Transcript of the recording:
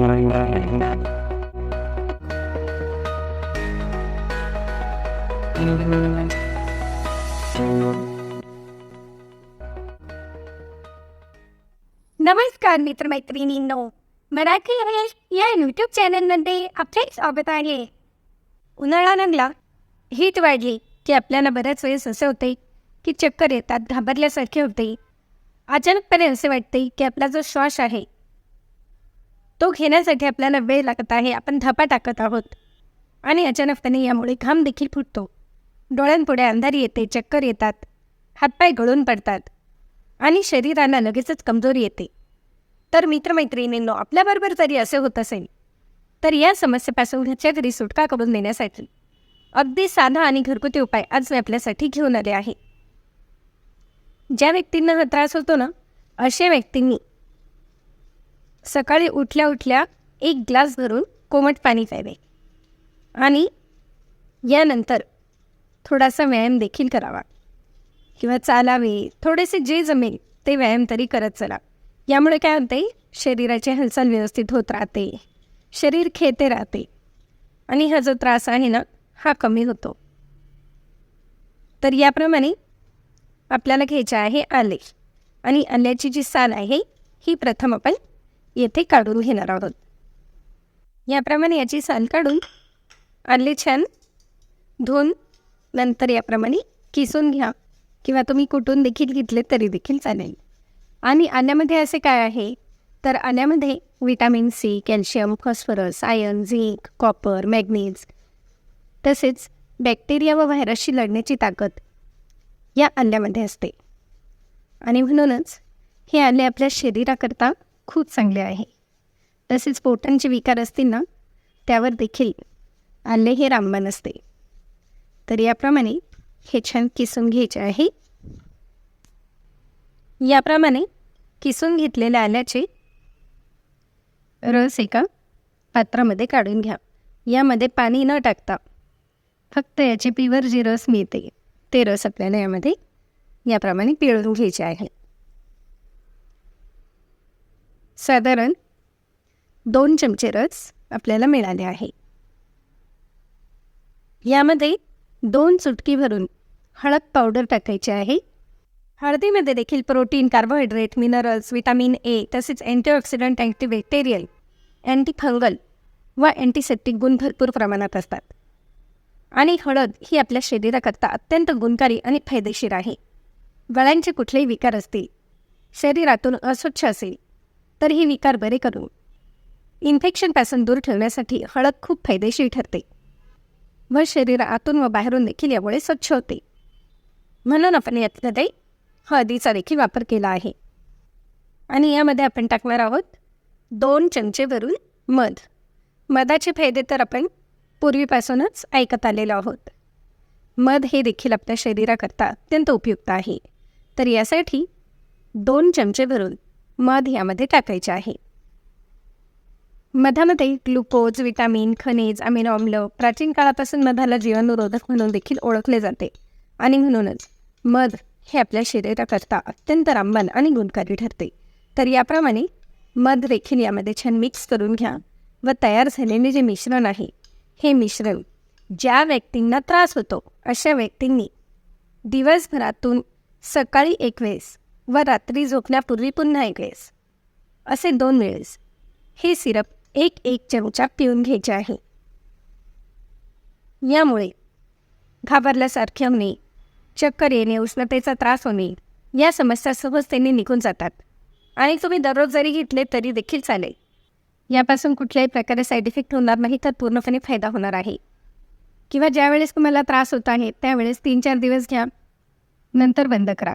नमस्कार मित्रमैत्रिणींनो मराठी रमेश या यूट्यूब चॅनलमध्ये आपले स्वागत आहे. उन्हाळा लागला हीट वाढली की आपल्याला बऱ्याच वेळेस असे होते की चक्कर येतात घाबरल्यासारखे होते अचानकपणे असे वाटते की आपला जो श्वास आहे तो घेण्यासाठी आपल्याला वेळ लागत आहे आपण धपा टाकत आहोत. आणि अचानकपणे यामुळे घाम देखील फुटतो. डोळ्यांपुढे अंधारी येते चक्कर येतात. हातपाय गळून पडतात. आणि शरीराला लगेचच कमजोरी येते. तर मित्रमैत्रिणींनो आपल्याबरोबर जरी असे होत असेल तर या समस्येपासून घरच्या घरी सुटका करून देण्यासाठी अगदी साधा आणि घरगुती उपाय आज मी आपल्यासाठी घेऊन आले आहे. ज्या व्यक्तींना हा त्रास होतो ना अशा व्यक्तींनी सकाळी उठल्या उठल्या एक ग्लास भरून कोमट पाणी प्यावे. आणि यानंतर थोडासा व्यायाम देखील करावा. किंवा चालावे थोडेसे जे जमेल ते व्यायाम तरी करत चला. यामुळे काय होते? शरीराची हालचाल व्यवस्थित होत राहते. शरीर खेळते राहते. आणि हा जो त्रास आहे ना हा कमी होतो. तर याप्रमाणे आपल्याला घ्यायचे आहे आले. आणि आल्याची जी साल आहे ही प्रथम आपण येथे काढून घेणार आहोत. याप्रमाणे याची साल काढून आले छान धुवून नंतर याप्रमाणे किसून घ्या. किंवा तुम्ही कुठून देखील घेतले तरी देखील चालेल. आणि आल्यामध्ये असे काय आहे? तर आल्यामध्ये vitamin C calcium phosphorus iron zinc copper manganese तसेच बॅक्टेरिया व व्हायरसशी लढण्याची ताकद या आल्यामध्ये असते. आणि म्हणूनच हे आले आपल्या शरीराकरता खूप चांगले आहे. तसेच पोटांचे विकार असतील ना त्यावर देखील आले हे रामबाण असते. तर याप्रमाणे हे छान किसून घ्यायचे आहे. याप्रमाणे किसून घेतलेल्या आल्याचे रस एका पात्रामध्ये काढून घ्या. यामध्ये पाणी न टाकता फक्त याचे पिवर जे रस मिळते ते रस आपल्याला यामध्ये याप्रमाणे पिळून घ्यायचे आहे. साधारण दोन चमचे रस आपल्याला मिळाले आहे. यामध्ये दोन चुटकी भरून हळद पावडर टाकायची आहे. हळदीमध्ये देखील protein carbohydrate minerals vitamin A तसेच अँटीऑक्सिडंट अँटीबॅक्टेरियल अँटीफंगल व अँटीसेप्टिक गुण भरपूर प्रमाणात असतात. आणि हळद ही आपल्या शरीराकरता अत्यंत गुणकारी आणि फायदेशीर आहे. गळ्यांचे कुठलेही विकार असतील शरीरातून अस्वच्छ असेल तर हे विकार बरे करू इन्फेक्शनपासून दूर ठेवण्यासाठी हळद खूप फायदेशीर ठरते. व शरीर आतून व बाहेरून देखील यामुळे स्वच्छ होते. म्हणून आपण यामध्ये हळदीचा देखील वापर केला आहे. आणि यामध्ये आपण टाकणार आहोत दोन चमचे भरून मध. मधाचे फायदे तर आपण पूर्वीपासूनच ऐकत आलेलो आहोत. मध हे देखील आपल्या शरीराकरता अत्यंत उपयुक्त आहे. तर यासाठी दोन चमचे भरून मध यामध्ये टाकायचे आहे. मधामध्ये ग्लुकोज विटामिन खनिज अमिनो आम्ल प्राचीन काळापासून मधाला जीवनरोधक म्हणून देखील ओळखले जाते. आणि म्हणूनच मध हे आपल्या शरीराकरता अत्यंत रामबाण आणि गुणकारी ठरते. तर याप्रमाणे मध देखील यामध्ये छान मिक्स करून घ्या व तयार झालेले जे मिश्रण आहे हे मिश्रण ज्या व्यक्तींना त्रास होतो अशा व्यक्तींनी दिवसभरातून सकाळी एक वेळेस व रात्री झोपण्यापूर्वी पुन्हा एक वेळेस. असे दोन वेळेस. हे सिरप एक एक चमचा पिऊन घ्यायचे आहे. यामुळे घाबरल्यासारखे होणे चक्कर येणे उष्णतेचा त्रास होणे या समस्या सहजतेने निघून जातात. आणि तुम्ही दररोज जरी घेतले तरी देखील चालेल. यापासून कुठल्याही प्रकारे साईड इफेक्ट होणार नाही तर पूर्णपणे फायदा होणार आहे. किंवा ज्यावेळेस तुम्हाला त्रास होत आहे त्यावेळेस तीन चार दिवस घ्या. नंतर बंद करा.